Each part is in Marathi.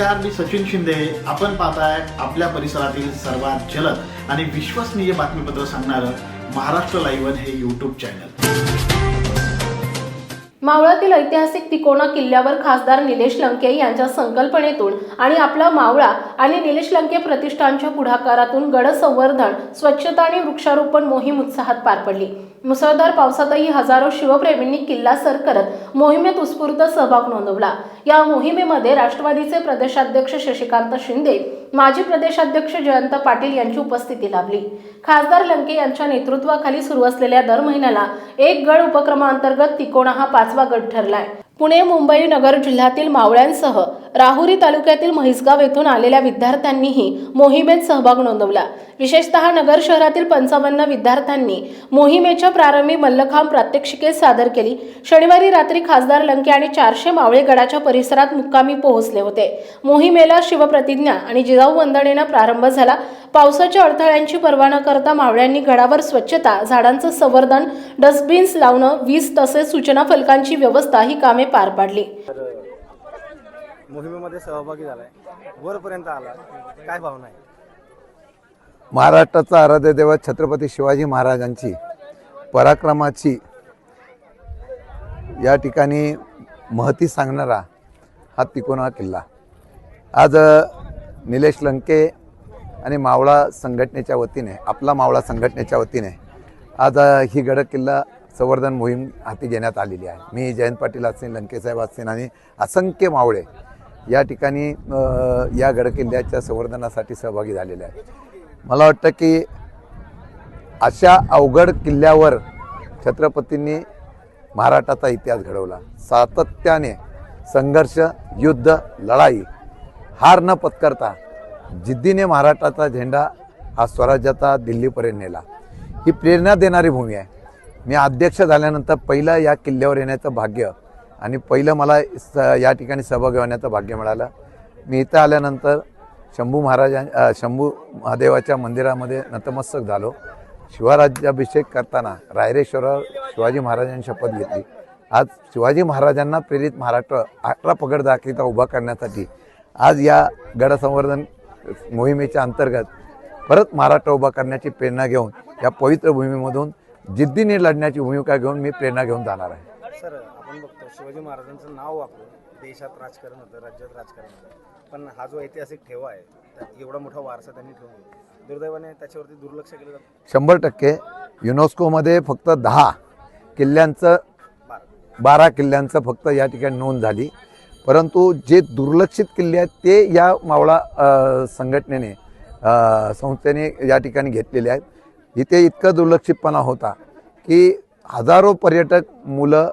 नमस्कार मी सचिन शिंदे. आपण पाहताय आपल्या परिसरातील सर्वात जलद आणि विश्वसनीय बातमीपत्र सांगणारं महाराष्ट्र लाईव्ह हे यूट्यूब चॅनल मावळातील ऐतिहासिक तिकोणा किल्ल्यावर खासदार निलेश लंके यांच्या संकल्पनेतून आणि आपला मावळा आणि निलेश लंके प्रतिष्ठानच्या पुढाकारातून गड संवर्धन स्वच्छता आणि वृक्षारोपण मोहीम उत्साहात पार पडली. मुसळधार पावसातही हजारो शिवप्रेमींनी किल्ला सर करत मोहिमेत उत्स्फूर्त सहभाग नोंदवला. या मोहिमेमध्ये राष्ट्रवादीचे प्रदेशाध्यक्ष शशिकांत शिंदे माजी प्रदेशाध्यक्ष जयंत पाटील यांची उपस्थिती लाभली. खासदार लंके यांच्या नेतृत्वाखाली सुरू असलेल्या दर महिन्याला एक गड उपक्रमांतर्गत तिकोणा हा पाचवा गट ठरलाय. पुणे मुंबई नगर जिल्ह्यातील मावळ्यांसह राहुरी तालुक्यातील म्हैसगाव येथून आलेल्या विद्यार्थ्यांनीही मोहिमेत सहभाग नोंदवला. विशेषतः नगर शहरातील पंचावन्न विद्यार्थ्यांनी मोहिमेच्या प्रारंभी मल्लखांब प्रात्यक्षिके सादर केली. शनिवारी रात्री खासदार लंके आणि चारशे मावळे गडाच्या परिसरात मुक्कामी पोहोचले होते. मोहिमेला शिवप्रतिज्ञा आणि जिजाऊ वंदनेनं प्रारंभ झाला. पावसाच्या अडथळ्यांची पर्वा न करता मावळ्यांनी गडावर स्वच्छता झाडांचं संवर्धन डस्टबिन्स लावणं वीज तसेच सूचना फलकांची व्यवस्था ही कामे पार पाडली. मोहिमेमध्ये सहभागी झालाय. वरपर्यंत आला काय भावना आहे? महाराष्ट्राचा आराध्य दैवत छत्रपती शिवाजी महाराजांची पराक्रमाची या ठिकाणी महती सांगणारा हा तिकोना किल्ला. आज निलेश लंके आणि मावळा संघटनेच्या वतीने आपला मावळा संघटनेच्या वतीने आज ही गड किल्ला संवर्धन मोहीम हाती घेण्यात आलेली आहे. मी जयंत पाटील असतील लंकेसाहेब असतील आणि असंख्य मावळे या ठिकाणी या गडकिल्ल्याच्या संवर्धनासाठी सहभागी झालेले आहे मला वाटतं की अशा अवघड किल्ल्यावर छत्रपतींनी महाराष्ट्राचा इतिहास घडवला. सातत्याने संघर्ष युद्ध लढाई हार न पत्करता जिद्दीने महाराष्ट्राचा झेंडा हा स्वराज्याचा दिल्लीपर्यंत नेला. ही प्रेरणा देणारी भूमी आहे. मी अध्यक्ष झाल्यानंतर पहिलं या किल्ल्यावर येण्याचं भाग्य आणि पहिलं मला स या ठिकाणी सहभागी होण्याचं भाग्य मिळालं. मी इथं आल्यानंतर शंभू महाराजां शंभू महादेवाच्या मंदिरामध्ये नतमस्तक झालो. शिवराज्याभिषेक करताना रायरेश्वरावर शिवाजी महाराजांनी शपथ घेतली. आज शिवाजी महाराजांना प्रेरित महाराष्ट्र अठरा पगड दाखिता उभा करण्यासाठी आज या गडसंवर्धन मोहिमेच्या अंतर्गत परत महाराष्ट्र उभा करण्याची प्रेरणा घेऊन या पवित्र भूमीमधून जिद्दीने लढण्याची भूमिका घेऊन मी प्रेरणा घेऊन जाणार आहे. सर आपण बघतो शिवाजी महाराजांचं नाव वापरून देशात राजकारण होतं राज्यात राजकारण होतं. पण हा जो ऐतिहासिक ठेवा आहे एवढा मोठा वारसा त्यांनी ठेवून. दुर्दैवाने त्याच्यावरती दुर्लक्ष केलं जातं. शंभर टक्के युनेस्कोमध्ये फक्त दहा किल्ल्यांचं बारा. किल्ल्यांचं फक्त या ठिकाणी नोंद झाली. परंतु जे दुर्लक्षित किल्ले आहेत ते या मावळा संघटनेने संस्थेने या ठिकाणी घेतलेले आहेत. इथे इतकं दुर्लक्षितपणा होता की हजारो पर्यटक मुलं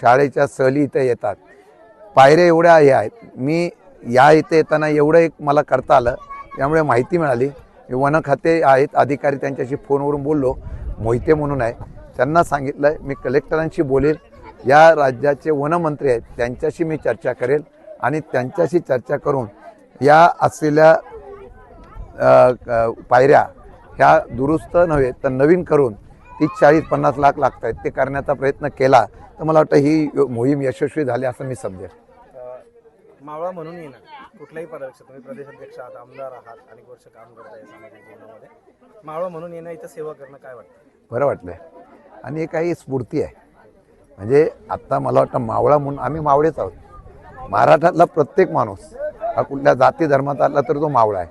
शाळेच्या सहली इथे येतात. पायऱ्या एवढ्या हे आहेत. मी या इथे येताना एवढं एक मला करता आलं. त्यामुळे माहिती मिळाली. वन खाते आहेत. अधिकारी त्यांच्याशी फोनवरून बोललो. मोहिते म्हणून आहे. त्यांना सांगितलं मी कलेक्टरांशी बोलेल. या राज्याचे वनमंत्री आहेत. त्यांच्याशी मी चर्चा करेल. आणि त्यांच्याशी चर्चा करून या असलेल्या क- पायऱ्या ह्या दुरुस्त नव्हे तर नवीन करून तीस चाळीस पन्नास लाख लागत आहेत ते करण्याचा प्रयत्न केला तर मला वाटतं ही मोहीम यशस्वी झाली असं मी समजेल मावळा म्हणून येणं कुठल्याही पदापेक्षा तुम्ही प्रदेशाध्यक्ष आहात आमदार आहात अनेक वर्ष काम करत आहे सामाजिक जीवनामध्ये. मावळा म्हणून येणं इथं सेवा करणं काय वाटतं? बरं वाटलं आणि हे काही स्फूर्ती आहे. म्हणजे आत्ता मला वाटतं मावळा म्हणून आम्ही मावळेच आहोत. महाराष्ट्रातला प्रत्येक माणूस हा कुठल्या जाती धर्माचा असला तर तो मावळा आहे.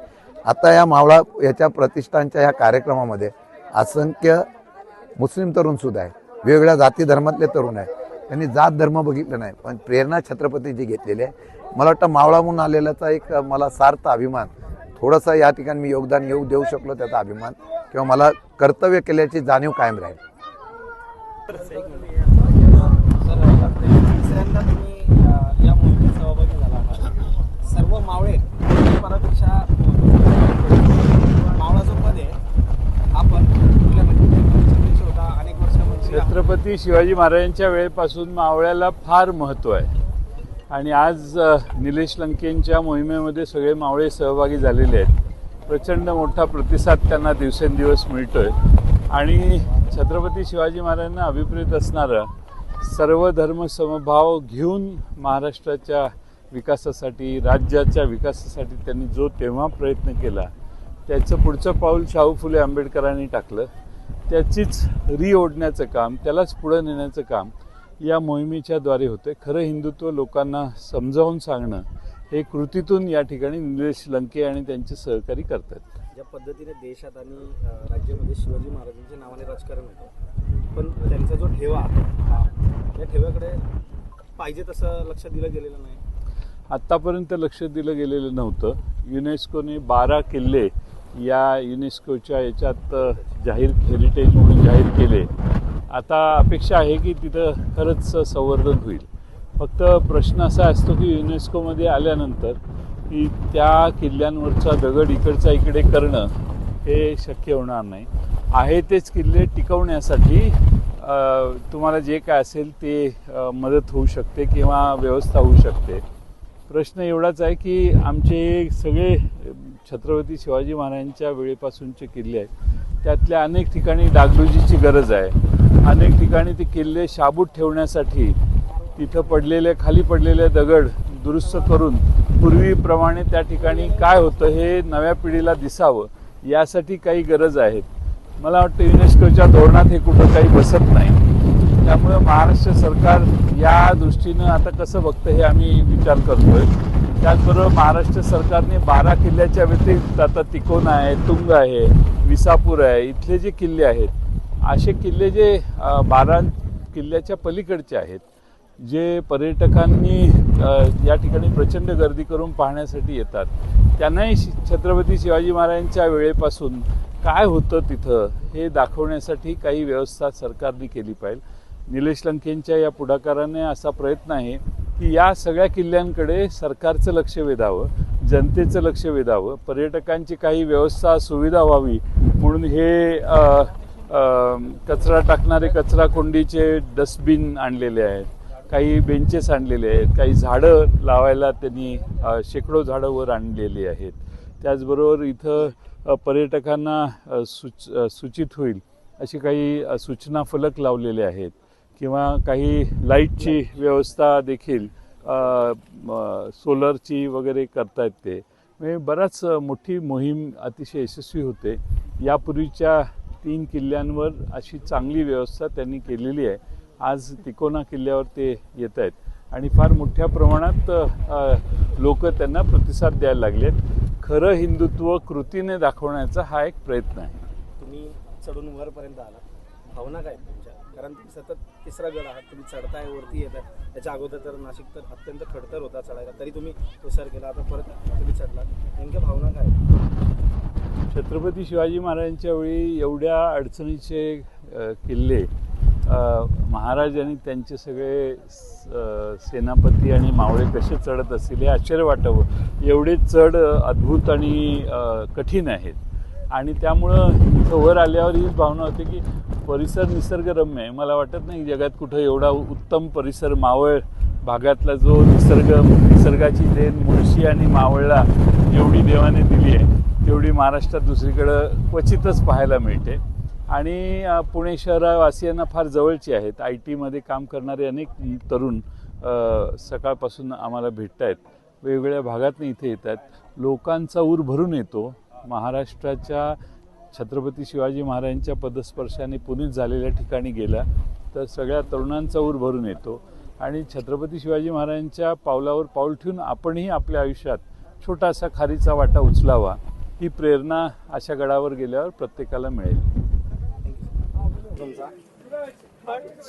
आता या मावळा याच्या प्रतिष्ठानच्या या कार्यक्रमामध्ये असंख्य मुस्लिम तरुणसुद्धा आहे वेगवेगळ्या जाती धर्मातले तरुण आहे त्यांनी जात धर्म बघितलं नाही पण प्रेरणा छत्रपतींची घेतलेली आहे. मला वाटतं मावळा म्हणून आलेल्याचा एक मला सार्थ अभिमान. थोडंसं या ठिकाणी मी योगदान येऊ देऊ शकलो त्याचा अभिमान. किंवा मला कर्तव्य केल्याची जाणीव कायम राहील तिसऱ्यांदा तुम्ही अं, या मोहिमेत सहभागी झाला आहात सर्व मावळे परापेक्षा मावळा जो पद आहे आपण होता अनेक छत्रपती शिवाजी महाराजांच्या वेळेपासून मावळ्याला फार महत्त्व आहे. आणि आज निलेश लंकेंच्या मोहिमेमध्ये सगळे मावळे सहभागी झालेले आहेत. प्रचंड मोठा प्रतिसाद त्यांना दिवसेंदिवस मिळतो आहे आणि छत्रपती शिवाजी महाराजांना अभिप्रेत असणारं सर्व धर्म समभाव घेऊन महाराष्ट्राच्या विकासासाठी राज्याच्या विकासासाठी त्यांनी जो तेव्हा प्रयत्न केला त्याचं पुढचं पाऊल शाहू फुले आंबेडकरांनी टाकलं. त्याचीच री ओढण्याचं काम त्यालाच पुढं नेण्याचं काम या मोहिमेच्याद्वारे होते खरं हिंदुत्व लोकांना समजावून सांगणं हे कृतीतून या ठिकाणी निलेश लंके आणि त्यांचे सहकारी करतात ज्या पद्धतीने देशात आणि राज्यामध्ये शिवाजी महाराजांच्या नावाने राजकारण होतं पण त्यांचा जो ठेवा या ठेव्याकडे पाहिजे तसं लक्ष दिलं गेलेलं नाही. आत्तापर्यंत लक्ष दिलं गेलेलं नव्हतं. युनेस्कोने बारा किल्ले या युनेस्कोच्या याच्यात जाहीर हेरिटेज म्हणून जाहीर केले. आता अपेक्षा आहे की तिथं खरंच संवर्धन होईल. फक्त प्रश्न असा असतो की युनेस्कोमध्ये आल्यानंतर की त्या किल्ल्यांवरचा दगड इकडचा इकडे करणं हे शक्य होणार नाही. आहे तेच किल्ले टिकवण्यासाठी तुम्हाला जे काय असेल ते मदत होऊ शकते किंवा व्यवस्था होऊ शकते. प्रश्न एवढाच आहे की आमचे सगळे छत्रपती शिवाजी महाराजांच्या वेळेपासूनचे किल्ले आहेत. त्यातल्या अनेक ठिकाणी डागडुजीची गरज आहे. अनेक ठिकाणी ते किल्ले शाबूत ठेवण्यासाठी तिथं पडलेले खाली पडलेले दगड दुरुस्त करून पूर्वीप्रमाणे त्या ठिकाणी काय होतं हे नव्या पिढीला दिसावं यासाठी काही गरज आहेत. मला वाटतं युनेस्कोच्या धोरणात हे कुठं काही बसत नाही. त्यामुळं महाराष्ट्र सरकार या दृष्टीनं आता कसं बघतं हे आम्ही विचार करतोय. त्याचबरोबर महाराष्ट्र सरकारने बारा किल्ल्याच्या व्यतिरिक्त आता तिकोना आहे तुंग आहे विसापूर आहे इथले जे किल्ले आहेत असे किल्ले जे बारा किल्ल्याच्या पलीकडचे आहेत जे पर्यटकांनी या ठिकाणी प्रचंड गर्दी करून पाहण्यासाठी येतात. त्यांनाही शि- छत्रपती शिवाजी महाराजांच्या वेळेपासून काय होतं तिथं हे दाखवण्यासाठी काही व्यवस्था सरकारने केली पाहिजे. निलेश लंकेंच्या या पुढाकाराने असा प्रयत्न आहे की या सगळ्या किल्ल्यांकडे सरकारचं लक्ष वेधावं जनतेचं लक्ष वेधावं पर्यटकांची काही व्यवस्था सुविधा व्हावी. म्हणून हे कचरा टाकणारे कचरा कोंडीचे डस्टबिन आणलेले आहेत. काही बेंचेस आणलेले आहेत. काही झाडं लावायला त्यांनी शेकडो झाडं वर आणलेली आहेत. त्याचबरोबर इथं पर्यटकांना सूच सुच सूचित होईल अशी काही सूचना फलक लावलेले आहेत. किंवा काही लाईटची व्यवस्था देखील सोलरची वगैरे करतायत ते. म्हणजे बराच मोठी मोहीम अतिशय यशस्वी होते. यापूर्वीच्या तीन किल्ल्यांवर अशी चांगली व्यवस्था त्यांनी केलेली आहे. आज तिकोना किल्ल्यावर ते येत आहेत आणि फार मोठ्या प्रमाणात लोक त्यांना प्रतिसाद द्यायला लागलेत. खरं हिंदुत्व कृतीने दाखवण्याचा हा एक प्रयत्न आहे. तुम्ही चढून वरपर्यंत आला. भावना काय आहेत तुमच्या? कारण तुम्ही सतत तिसरा गड आहात तुम्ही चढताय वरती येत आहे त्याच्या अगोदर तर नाशिक तर अत्यंत खडतर होता चढायला. तरी तुम्ही विचार केला आता परत तुम्ही चढला नेमक्या भावना काय छत्रपती शिवाजी महाराजांच्या वेळी एवढ्या अडचणीचे किल्ले महाराज आणि त्यांचे सगळे स- सेनापती आणि मावळे कसे चढत असतील हे आश्चर्य वाटावं. एवढे चढ अद्भुत आणि कठीण आहेत. आणि त्यामुळं इथं वर आल्यावर हीच भावना होती की परिसर निसर्गरम्य आहे. मला वाटत नाही जगात कुठं एवढा उत्तम परिसर मावळ भागातला जो निसर्ग निसर्गाची देण मुळशी आणि मावळला एवढी देवाने दिली आहे तेवढी महाराष्ट्रात दुसरीकडं क्वचितच पाहायला मिळते. आणि पुणे शहरवासियांना फार जवळची आहेत. आय टीमध्ये काम करणारे अनेक तरुण सकाळपासून आम्हाला भेटत आहेत वेगवेगळ्या भागातनं इथे येत आहेत लोकांचा ऊर भरून येतो. महाराष्ट्राच्या छत्रपती शिवाजी महाराजांच्या पदस्पर्शाने पुनीत झालेल्या ठिकाणी गेला तर सगळ्या तरुणांचा ऊर भरून येतो. आणि छत्रपती शिवाजी महाराजांच्या पावलावर पाऊल ठेवून आपणही आपल्या आयुष्यात छोटासा खारीचा वाटा उचलावा ही प्रेरणा अशा गडावर गेल्यावर प्रत्येकाला मिळेल.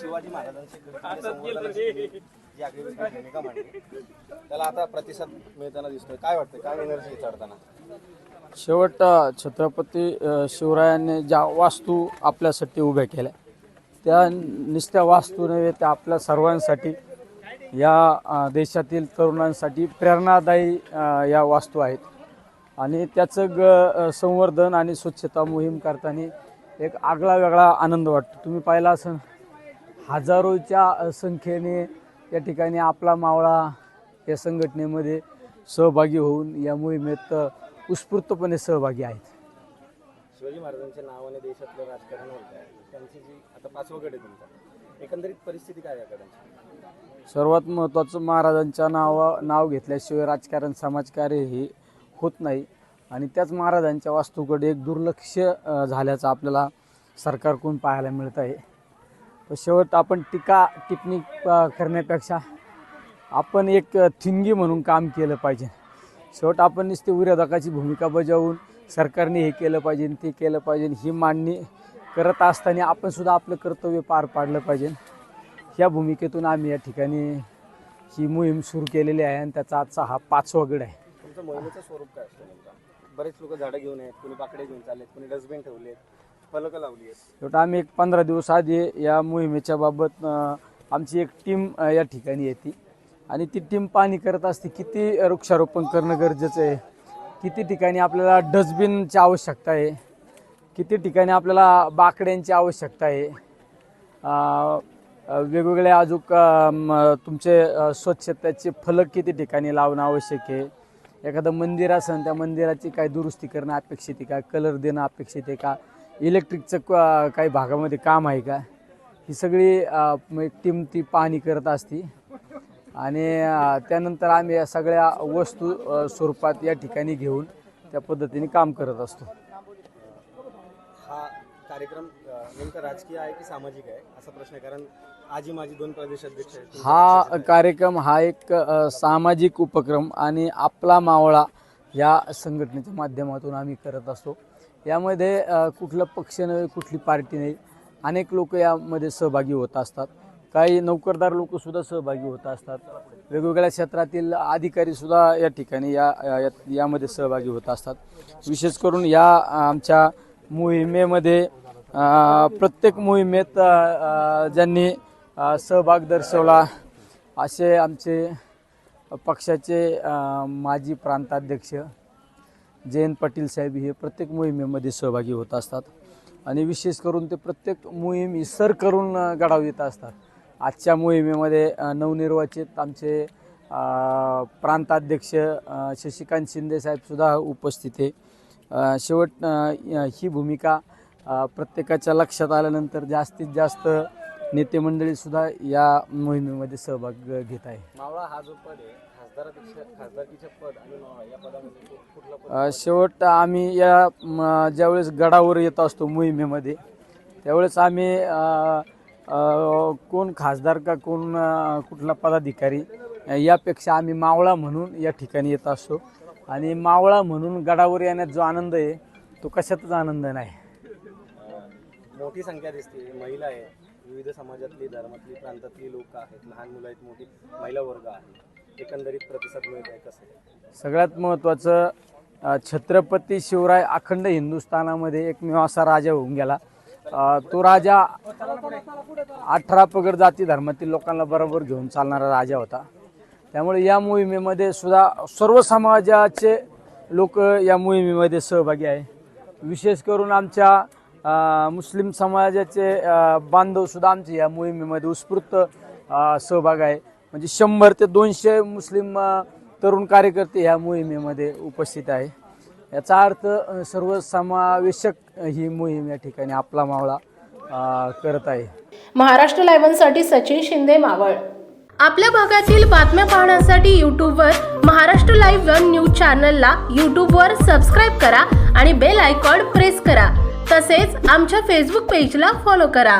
शिवाजी महाराजांची भूमिका मांडली त्याला आता प्रतिसाद मिळताना दिसतोय. काय वाटतं काय एनर्जी चढताना? शेवट छत्रपती शिवरायांनी ज्या वास्तू आपल्यासाठी उभ्या केल्या त्या नुसत्या वास्तू नव्हे त्या आपल्या सर्वांसाठी या देशातील तरुणांसाठी प्रेरणादायी या वास्तू आहेत. आणि त्याचं ग संवर्धन आणि स्वच्छता मोहीम करताना एक आगळा वेगळा आनंद वाटतो. तुम्ही पाहिला असं हजारोच्या संख्येने या ठिकाणी आपला मावळा या संघटनेमध्ये सहभागी होऊन या मोहिमेत उत्स्फूर्तपणे सहभागी आहेत. शिवाजी महाराजांच्या नावाने देशातलं राजकारण होत. आहे त्यांची जी आता पाचवा गड आहे तुमचा. एकंदरीत परिस्थिती काय आहे सर्वात महत्त्वाचं महाराजांच्या नावा नाव घेतल्याशिवाय राजकारण समाजकार्य हे होत नाही. आणि त्याच महाराजांच्या वास्तूकडे एक दुर्लक्ष झाल्याचं आपल्याला सरकारकडून पाहायला मिळत आहे. तर शेवट आपण टीका टिप्पणी करण्यापेक्षा आपण एक थिंगी म्हणून काम केलं पाहिजे. शेवट आपण नुसते विरोधकाची भूमिका बजावून सरकारने हे केलं पाहिजे ते केलं पाहिजे ही मांडणी करत असताना आपण सुद्धा आपलं कर्तव्य पार पाडलं पाहिजे. ह्या भूमिकेतून आम्ही या ठिकाणी ही मोहीम सुरू केलेली आहे आणि त्याचा आजचा हा पाचवा गड आहे. तुमचं मोहिमेचं स्वरूप काय असतं नेमका? बरेच लोक झाडं घेऊन आहेत कोणी बाकडे घेऊन चाललेत कोणी डस्टबिन ठेवले आहेत फलकं लावली आहेत. शेवट आम्ही एक पंधरा दिवस आधी या मोहिमेच्या बाबत अं, आमची एक टीम या ठिकाणी येते. आणि ती टीम पाहणी करत असते किती वृक्षारोपण करणं गरजेचं आहे. किती ठिकाणी आपल्याला डस्टबिनची आवश्यकता आहे. किती ठिकाणी आपल्याला बाकड्यांची आवश्यकता आहे. वेगवेगळे अजून तुमचे स्वच्छतेचे फलक किती ठिकाणी लावणं आवश्यक आहे. एखादं मंदिर असेल त्या मंदिराची काय दुरुस्ती करणं अपेक्षित आहे का? कलर देणं अपेक्षित आहे का? इलेक्ट्रिकचं क- काही भागामध्ये काम आहे का? ही सगळी एक टीम ती पाहणी करत असते. आणि त्यानंतर आम्ही या सगळ्या वस्तू स्वरूपात या ठिकाणी घेऊन त्या पद्धतीने काम करत असतो. हा कार्यक्रम नेमका राजकीय आहे की सामाजिक आहे? असा प्रश्न आहे कारण आजी माझी दोन प्रदेश अध्यक्ष हा कार्यक्रम हा एक सामाजिक उपक्रम आणि आपला मावळा या संघटनेच्या माध्यमातून आम्ही करत असतो. यामध्ये कुठलं पक्ष नाही कुठली पार्टी नाही अनेक लोक यामध्ये सहभागी होत असतात. काही नोकरदार लोकसुद्धा सहभागी होत असतात. वेगवेगळ्या क्षेत्रातील अधिकारीसुद्धा या ठिकाणी या या- यामध्ये सहभागी होत असतात. विशेष करून या आमच्या मोहिमेमध्ये प्रत्येक मोहिमेत ज्यांनी सहभाग दर्शवला असे आमचे पक्षाचे माजी प्रांताध्यक्ष जयंत पाटील साहेब हे प्रत्येक मोहिमेमध्ये सहभागी होत असतात. आणि विशेष करून ते प्रत्येक मोहीम ही सर करून गडाव येत असतात. आजच्या मोहिमेमध्ये नवनिर्वाचित आमचे प्रांताध्यक्ष शशिकांत शिंदे साहेबसुद्धा उपस्थित आहे. शेवट ही भूमिका प्रत्येकाच्या लक्षात आल्यानंतर जास्तीत जास्त नेते मंडळीसुद्धा या मोहिमेमध्ये सहभाग घेत आहे. मावळा हा जो पद आहे शेवट आम्ही या ज्यावेळेस गडावर येत असतो मोहिमेमध्ये त्यावेळेस आम्ही कोण खासदार का कोण कुठला पदाधिकारी यापेक्षा आम्ही मावळा म्हणून या ठिकाणी येत असतो. आणि मावळा म्हणून गडावर येण्यात जो आनंद आहे तो कशातच आनंद नाही. मोठी संख्या दिसते. महिला आहे. विविध समाजातली धर्मातली प्रांतातली लोक आहेत. लहान मुलं आहेत मोठी महिला वर्ग आहे. एकंदरीत प्रतिसाद मिळत आहे कसं? सगळ्यात महत्त्वाचं छत्रपती शिवराय अखंड हिंदुस्थानामध्ये एकमेव असा राजा होऊन गेला. तो राजा अठरा पगड जाती धर्मातील लोकांना बरोबर घेऊन चालणारा राजा होता. त्यामुळे या मोहिमेमध्ये सुद्धा सर्व समाजाचे लोक या मोहिमेमध्ये सहभागी आहे. विशेष करून आमच्या मुस्लिम समाजाचे बांधवसुद्धा आमचे या मोहिमेमध्ये उत्स्फूर्त सहभाग आहे. म्हणजे शंभर ते दोनशे मुस्लिम तरुण कार्यकर्ते ह्या मोहिमेमध्ये उपस्थित आहे. याचा अर्थ अ, सर्व समावेशक ही मोहीम या ठिकाणी आपला मावळा करत आहे. महाराष्ट्र लायव्हनसाठी सचिन शिंदे मावळ. आपल्या भागातील बातम्या पाहण्यासाठी यूट्यूबवर महाराष्ट्र लाईव्ह वन न्यूज चॅनलला यूट्यूबवर सबस्क्राईब करा आणि बेल आयकॉन प्रेस करा. तसेच आमच्या फेसबुक पेजला फॉलो करा.